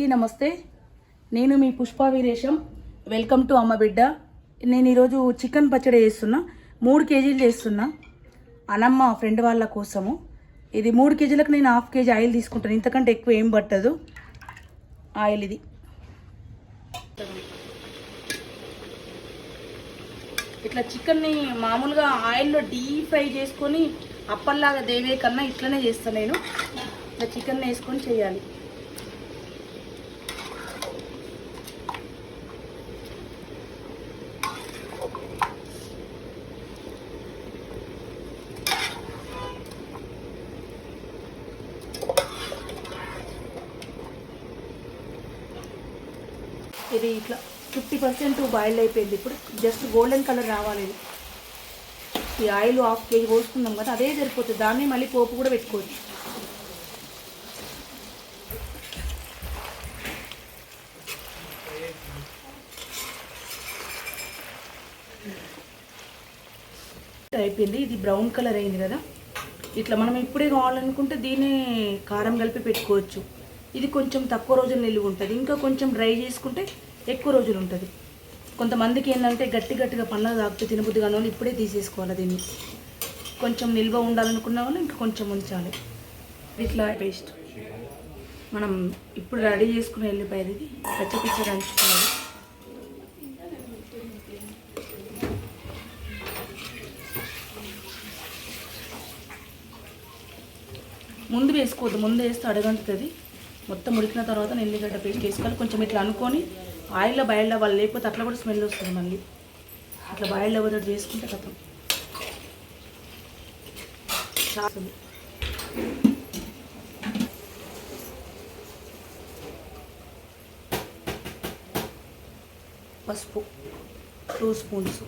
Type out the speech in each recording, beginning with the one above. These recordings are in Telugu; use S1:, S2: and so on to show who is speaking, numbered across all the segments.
S1: అందరికీ నమస్తే. నేను మీ Pushpa Veeresham. Welcome to Amma Bidda. నేను ఈరోజు చికెన్ పచ్చడి చేస్తున్నా. మూడు కేజీలు చేస్తున్నా. అనమ్మ ఫ్రెండ్ వాళ్ళ కోసము. ఇది మూడు కేజీలకు నేను హాఫ్ కేజీ ఆయిల్ తీసుకుంటాను. ఇంతకంటే ఎక్కువ ఏం పట్టదు. ఆయిల్ ఇది. ఇట్లా చికెన్ని మామూలుగా ఆయిల్లో డీప్ ఫ్రై చేసుకొని అప్పల్లాగా దేవే కన్నా ఇట్లనే చేస్తాను నేను. ఇట్లా చికెన్ వేసుకొని చేయాలి. ఇది ఇట్లా ఫిఫ్టీ పర్సెంట్ బాయిల్ అయిపోయింది. ఇప్పుడు జస్ట్ గోల్డెన్ కలర్ రావాలి ఇది. ఈ ఆయిల్ హాఫ్ కేజీ పోసుకున్నాం కదా అదే సరిపోతుంది. దాన్ని మళ్ళీ పోపు కూడా పెట్టుకోవచ్చు. అయిపోయింది. ఇది బ్రౌన్ కలర్ అయింది కదా. ఇట్లా మనం ఇప్పుడే కావాలనుకుంటే దీన్ని కారం కలిపి పెట్టుకోవచ్చు. ఇది కొంచెం తక్కువ రోజులు నిలువ ఉంటుంది. ఇంకా కొంచెం డ్రై చేసుకుంటే ఎక్కువ రోజులు ఉంటుంది. కొంతమందికి ఏంటంటే గట్టి గట్టిగా పండ్లు తాగితే తినబుద్ధి కాని వాళ్ళు ఇప్పుడే తీసేసుకోవాలి దీన్ని. కొంచెం నిల్వ ఉండాలనుకున్న వాళ్ళు ఇంకా కొంచెం ఉంచాలి. ఇట్లా పేస్ట్ మనం ఇప్పుడు రెడీ చేసుకుని వెళ్ళిపోయేది ఇది. పచ్చ పిచ్చ దంచుకోవాలి ముందు వేసుకోవద్దు. ముందు వేస్తే అడగంటుతుంది. మొత్తం ఉడికిన తర్వాత ఎల్లిగడ్డ పేస్ట్ వేసుకోవాలి. కొంచెం ఇట్లా అనుకొని ఆయిల్లో బాయిల్ అవ్వాలి. లేకపోతే అట్లా కూడా స్మెల్ వస్తుంది మళ్ళీ. అట్లా బాయిల్ అవ్వదు చేసుకుంటే కథం పసుపు. Two spoons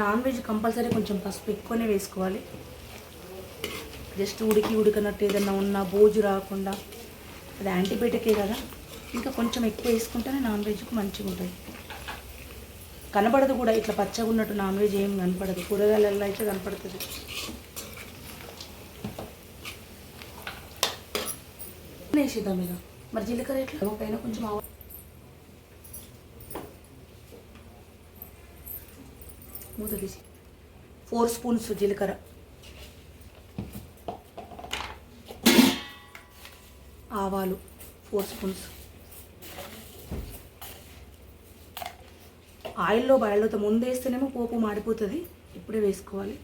S1: non veg compulsory కొంచెం పసుపు ఎక్కువనే వేసుకోవాలి. జస్ట్ ఉడికి ఉడికినట్టు ఏదన్నా ఉన్నా బోజు రాకుండా. అది యాంటీబయాటికే కదా. ఇంకా కొంచెం ఎక్కువ వేసుకుంటేనే నాన్ వెజ్కి మంచిగా ఉంటుంది. కనపడదు కూడా ఇట్లా పచ్చగా ఉన్నట్టు నాన్ వెజ్ ఏం కనపడదు. కూరగాయలలో అయితే కనపడుతుంది. వేసేద్దాం ఇక మరి జీలకర్ర ఎట్లా? పైన కొంచెం ఆవ మూత తీసి. ఫోర్ స్పూన్స్ జీలకర్ర. ఆవాలు ఫోర్ స్పూన్స్. ఆయిల్లో బయలుతో ముందు వేస్తేనేమో పోపు మాడిపోతుంది. ఇప్పుడే వేసుకోవాలి.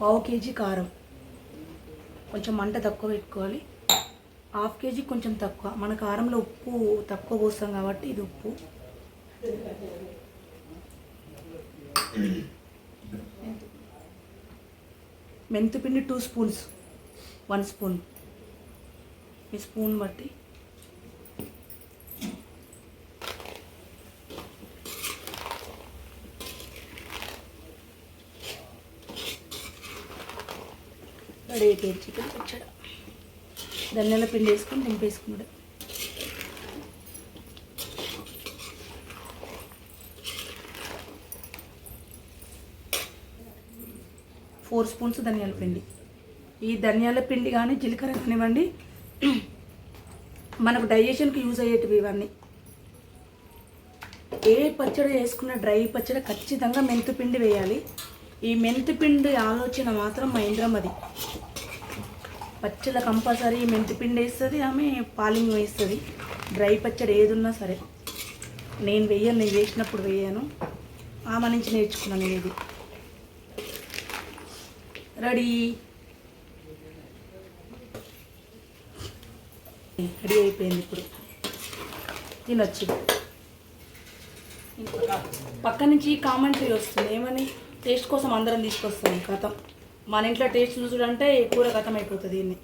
S1: పావు కేజీ కారం. కొంచెం మంట తక్కువ పెట్టుకోవాలి. హాఫ్ కేజీ కొంచెం తక్కువ. మన కారంలో ఉప్పు తక్కువ పోస్తాం కాబట్టి ఇది ఉప్పు. మెంతిపిండి టూ స్పూన్స్. One spoon. ఈ స్పూన్ బట్టి. రెడీ అయిపోయింది. చికెన్ పచ్చడి. ధనియాల పిండి వేసుకొని దింపేసుకున్నాడు ఫోర్ స్పూన్స్ ధనియాల పిండి. ఈ ధనియాల పిండి కానీ జీలకర్ర కానివ్వండి మనకు డైజెషన్కి యూజ్ అయ్యేటివి ఇవన్నీ. ఏ పచ్చడి వేసుకున్న డ్రై పచ్చడి ఖచ్చితంగా మెంతిపిండి వేయాలి. ఈ మెంతిపిండి ఆలోచన మాత్రం మహేంద్రమది పచ్చళ్ళ కంపల్సరీ మెంతిపిండి వేస్తుంది ఆమె పాలింగ్ వేస్తుంది. డ్రై పచ్చడి ఏది ఉన్నా సరే. నేను వెయ్యను నేను వేసినప్పుడు వేయను. ఆమె నుంచి నేర్చుకున్నాను నేను ఇది. రెడీ? రెడీ అయిపోయింది ఇప్పుడు. తినొచ్చు. పక్క నుంచి కామెంటరీ వస్తుంది. ఏమని? టేస్ట్ కోసం అందరం తీసుకొస్తాం కథం. మన ఇంట్లో టేస్ట్ చూసుడంటే కూర కథం అయిపోతుంది దీన్ని